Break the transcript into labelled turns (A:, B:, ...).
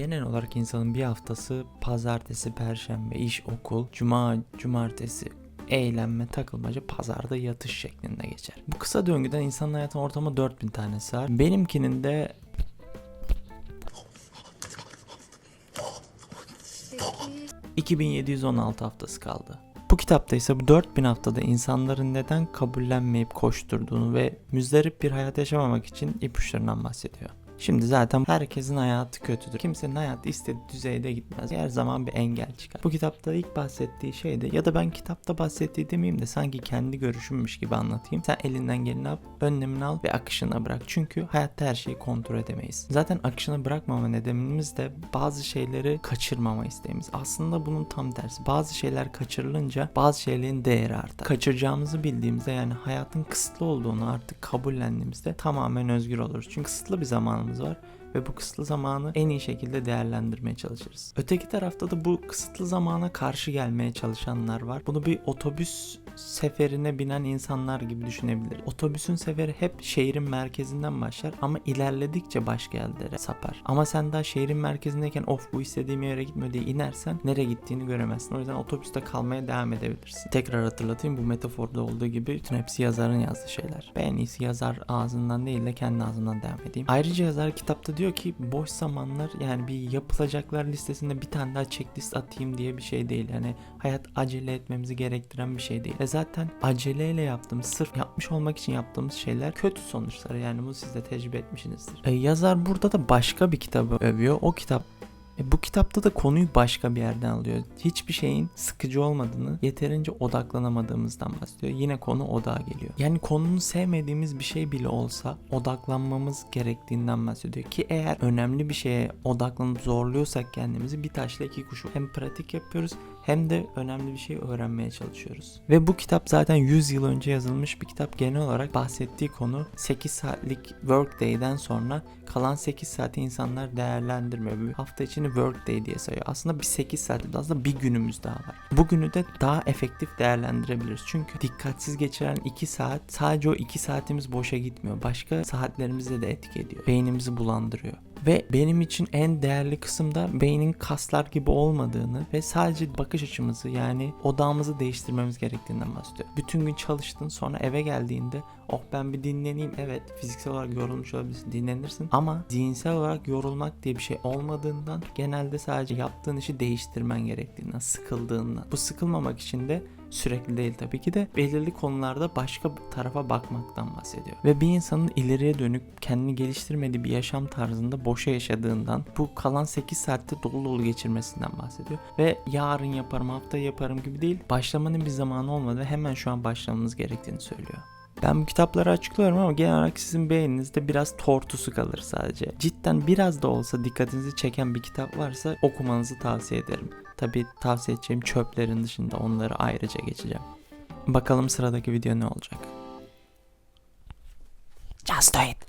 A: Genel olarak insanın bir haftası pazartesi, perşembe, iş, okul, cuma, cumartesi, eğlenme, takılmaca, pazarda yatış şeklinde geçer. Bu kısa döngüden insanın hayatının ortamı 4000 tanesi var. Benimkinin de 2716 haftası kaldı. Bu kitapta ise bu 4000 haftada insanların neden kabullenmeyip koşturduğunu ve müzdarip bir hayat yaşamamak için ipuçlarından bahsediyor. Şimdi zaten herkesin hayatı kötüdür. Kimsenin hayatı istediği düzeyde gitmez. Her zaman bir engel çıkar. Bu kitapta ilk bahsettiği şey de ya da ben kitapta bahsettiği demeyeyim de sanki kendi görüşümmüş gibi anlatayım. Sen elinden geleni yap, önlemini al ve akışına bırak. Çünkü hayatta her şeyi kontrol edemeyiz. Zaten akışına bırakmama nedenimiz de bazı şeyleri kaçırmama isteğimiz. Aslında bunun tam tersi. Bazı şeyler kaçırılınca bazı şeylerin değeri artar. Kaçıracağımızı bildiğimizde yani hayatın kısıtlı olduğunu artık kabullendiğimizde tamamen özgür oluruz. Çünkü kısıtlı bir zamanımız var ve bu kısıtlı zamanı en iyi şekilde değerlendirmeye çalışırız. Öteki tarafta da bu kısıtlı zamana karşı gelmeye çalışanlar var. Bunu bir otobüs seferine binen insanlar gibi düşünebiliriz. Otobüsün seferi hep şehrin merkezinden başlar ama ilerledikçe başka yerlere sapar. Ama sen daha şehrin merkezindeyken of bu istediğim yere gitmiyor diye inersen nereye gittiğini göremezsin. O yüzden otobüste kalmaya devam edebilirsin. Tekrar hatırlatayım bu metaforda olduğu gibi bütün hepsi yazarın yazdığı şeyler. Ben en iyisi yazar ağzından değil de kendi ağzımdan devam edeyim. Ayrıca yazar kitapta diyor ki boş zamanlar yani bir yapılacaklar listesinde bir tane daha checklist atayım diye bir şey değil. Yani hayat acele etmemizi gerektiren bir şey değil. Ve zaten aceleyle yaptığımız, sırf yapmış olmak için yaptığımız şeyler kötü sonuçları. Yani bunu siz de tecrübe etmişsinizdir. E, yazar burada da başka bir kitabı övüyor. O kitap e, bu kitapta da konuyu başka bir yerden alıyor. Hiçbir şeyin sıkıcı olmadığını, yeterince odaklanamadığımızdan bahsediyor. Yine konu odağa geliyor. Yani konunu sevmediğimiz bir şey bile olsa odaklanmamız gerektiğinden bahsediyor. Ki eğer önemli bir şeye odaklanıp zorluyorsak kendimizi bir taşla iki kuş hem pratik yapıyoruz hem de önemli bir şey öğrenmeye çalışıyoruz. Ve bu kitap zaten 100 yıl önce yazılmış bir kitap. Genel olarak bahsettiği konu 8 saatlik workday'den sonra kalan 8 saati insanlar değerlendirmiyor. Bir hafta içini workday diye sayıyor. Aslında bir 8 saat aslında bir günümüz daha var. Bu günü de daha efektif değerlendirebiliriz. Çünkü dikkatsiz geçiren 2 saat sadece o 2 saatimiz boşa gitmiyor. Başka saatlerimize de etki ediyor. Beynimizi bulandırıyor. Ve benim için en değerli kısım da beynin kaslar gibi olmadığını ve sadece bakış açımızı yani odağımızı değiştirmemiz gerektiğinden bahsediyor. Bütün gün çalıştın sonra eve geldiğinde oh ben bir dinleneyim. Evet fiziksel olarak yorulmuş olabilirsin dinlenirsin. Ama zihinsel olarak yorulmak diye bir şey olmadığından genelde sadece yaptığın işi değiştirmen gerektiğinden sıkıldığından. Bu sıkılmamak için de sürekli değil tabii ki de belirli konularda başka tarafa bakmaktan bahsediyor. Ve bir insanın ileriye dönük kendini geliştirmediği bir yaşam tarzında boşa yaşadığından bu kalan 8 saatte dolu dolu geçirmesinden bahsediyor. Ve yarın yaparım haftaya yaparım gibi değil başlamanın bir zamanı olmadı hemen şu an başlamamız gerektiğini söylüyor. Ben bu kitapları açıklıyorum ama genel olarak sizin beyninizde biraz tortusu kalır sadece. Cidden biraz da olsa dikkatinizi çeken bir kitap varsa okumanızı tavsiye ederim. Tabi tavsiye edeceğim çöplerin dışında onları ayrıca geçeceğim. Bakalım sıradaki video ne olacak? Just do it.